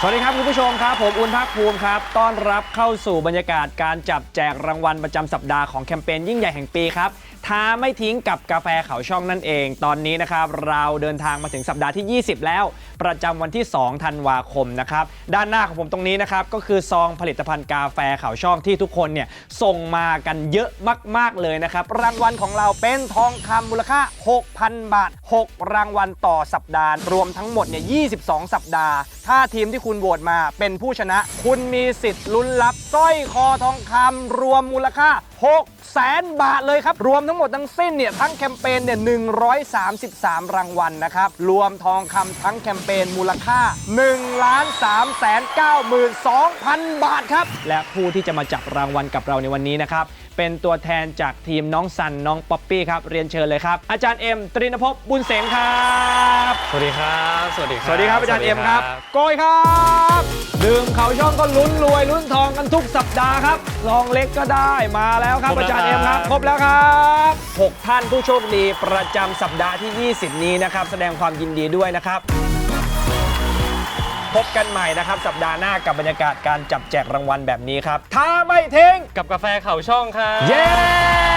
สวัสดีครับคุณผู้ชมครับ ผมอุ่นภาคภูมิครับ ต้อนรับเข้าสู่บรรยากาศการจับแจกรางวัลประจำสัปดาห์ของแคมเปญยิ่งใหญ่แห่งปีครับ ท้าไม่ทิ้งกับกาแฟเขาช่องนั่นเอง ตอนนี้นะครับเราเดินทางมาถึงสัปดาห์ที่ 20 แล้ว ประจำวันที่ 2 ธันวาคมนะครับ ด้านหน้าของผมตรงนี้นะครับก็คือซองผลิตภัณฑ์กาแฟเขาช่องที่ทุกคนเนี่ยส่งมากันเยอะมาก ๆ เลยนะครับ รางวัลของเราเป็นทองคำมูลค่า 6,000 บาท 6 รางวัลต่อสัปดาห์ รวมทั้งหมดเนี่ย 22 สัปดาห์ ถ้าทีมที่คุณโหวตมาเป็นผู้ชนะ คุณมีสิทธิ์ลุ้นรับสร้อยคอทองคำรวมมูลค่า 6แสนบาทเลยครับ รวมทั้งหมดทั้งสิ้นเนี่ยทั้งแคมเปญเนี่ย133 รางวัลนะครับ รวมทองคำทั้งแคมเปญมูลค่า1ล้าน3แสน92,000 บาทครับ และผู้ที่จะมาจับรางวัลกับเราในวันนี้นะครับ เป็นตัวแทนจากทีมน้องสันน้องป๊อปปี้ครับ เรียนเชิญเลยครับ อาจารย์เอ็มตรินภพบุญเสงครับ สวัสดีครับ สวัสดีครับ สวัสดีครับอาจารย์เอ็มครับโกยครับ ดื่มเขาช่องก็ลุ้นรวยลุ้นทองกันทุกสัปดาห์ครับลองเล็กก็ได้มาแล้วครับอาจารย์เอ็มครับครบแล้วครับหกท่านผู้โชคดีประจำสัปดาห์ที่ 20 นี้นะครับ แสดงความยินดีด้วยนะครับพบกันใหม่นะครับ สัปดาห์หน้ากับบรรยากาศการจับแจกรางวัลแบบนี้ครับ ถ้าไม่ทิ้งกับกาแฟเขาช่องครับ เย้